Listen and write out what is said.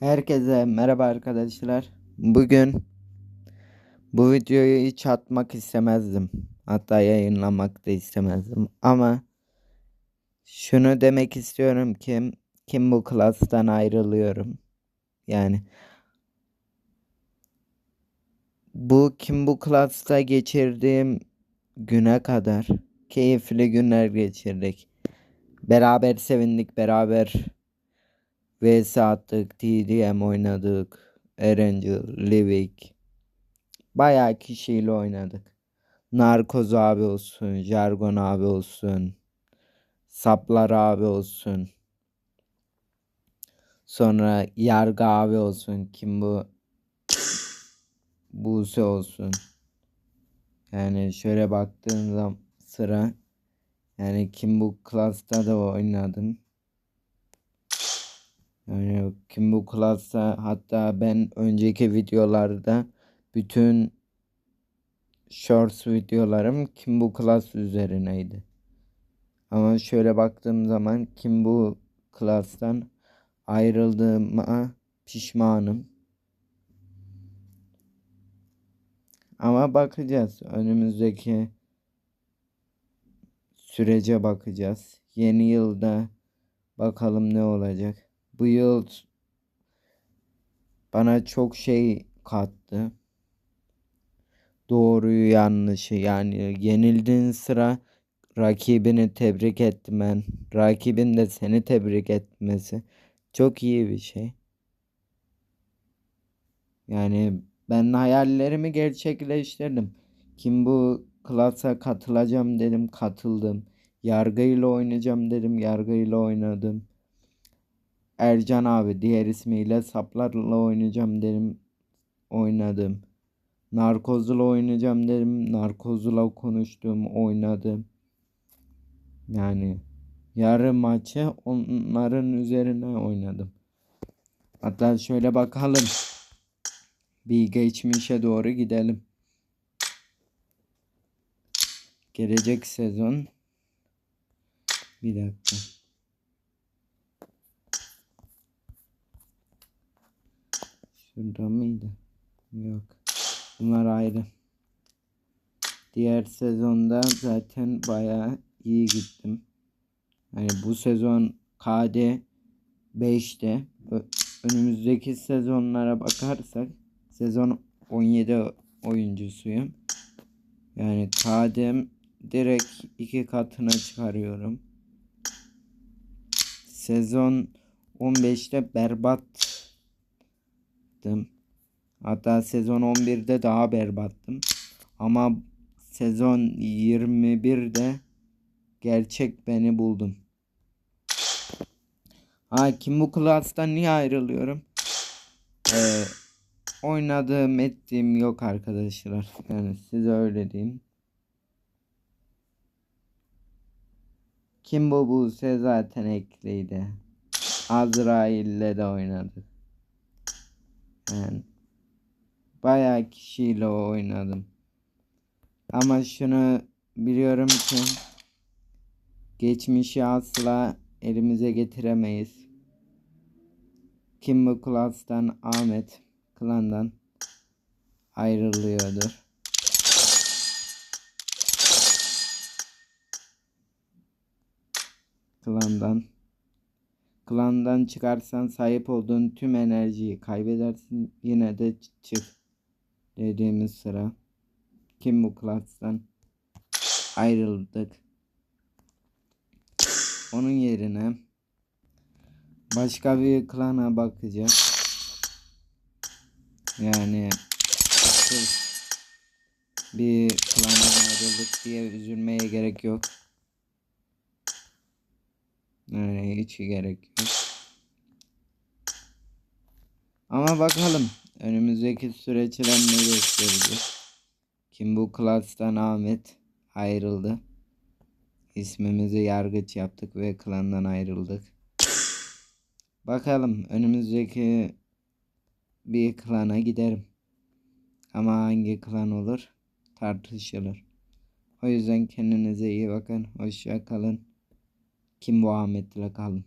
Herkese merhaba arkadaşlar. Bugün bu videoyu hiç atmak istemezdim. Hatta yayınlamak da istemezdim. Ama şunu demek istiyorum ki kim bu klastan ayrılıyorum. Yani bu kim bu klasta geçirdiğim güne kadar keyifli günler geçirdik. Beraber sevindik, beraber VS attık, TDM oynadık, Erangel, Livik. Bayağı kişiyle oynadık. Narkoz abi olsun, Jargon abi olsun, Saplar abi olsun. Sonra Yargı abi olsun. Kim bu? Buse olsun. Yani şöyle baktığım zaman sıra yani kim bu klasta da oynadım. Yani kim bu klasa hatta ben önceki videolarda bütün shorts videolarım kim bu klas üzerineydi. Ama şöyle baktığım zaman kim bu klastan ayrıldığıma pişmanım. Ama bakacağız. Önümüzdeki sürece bakacağız. Yeni yılda bakalım ne olacak. Bu yıl bana çok şey kattı. Doğruyu yanlışı yani yenildiğin sıra rakibini tebrik etmen, rakibin de seni tebrik etmesi çok iyi bir şey. Yani ben hayallerimi gerçekleştirdim. Kim bu klasa katılacağım dedim, katıldım. Yargıyla oynayacağım dedim, yargıyla oynadım. Ercan abi diğer ismiyle saplarla oynayacağım dedim. Oynadım. Narkozla oynayacağım dedim. Narkozla konuştum, oynadım. Yani yarı maçı onların üzerine oynadım. Hatta şöyle bakalım. Bir geçmişe doğru gidelim. Gelecek sezon bir dakika. Şurada mıydı? Yok. Bunlar ayrı. Diğer sezonda zaten bayağı iyi gittim. Yani bu sezon KD 5'te. Önümüzdeki sezonlara bakarsak sezon 17 oyuncusuyum. Yani KD'm direkt iki katına çıkarıyorum. Sezon 15'te berbattım. Hatta sezon 11'de daha berbattım. Ama sezon 21'de gerçek beni buldum. Ha kim bu klastan niye ayrılıyorum? Ee, oynadığım ettiğim yok arkadaşlar. Yani size öyle diyeyim. Kim bu Buse zaten ekliydi. Azrail'le de oynadık. Yani bayağı kişiyle oynadım. Ama şunu biliyorum ki geçmişi asla elimize getiremeyiz. Kim bu klastan Ahmet klandan ayrılıyordur. Klandan klandan çıkarsan sahip olduğun tüm enerjiyi kaybedersin. Yine de çık dediğimiz sıra. Kim bu klastan ayrıldık. Onun yerine başka bir klana bakacağız. Yani bir klandan ayrıldık diye üzülmeye gerek yok. Yani hiç gerek yok. Ama bakalım önümüzdeki süreçler ne gösterecek. Kim bu klastan Ahmet ayrıldı. İsmimizi yargıç yaptık ve klandan ayrıldık. Bakalım önümüzdeki bir klana giderim. Ama hangi klan olur tartışılır. O yüzden kendinize iyi bakın. Hoşça kalın. Kim bu Ahmet'le kalın.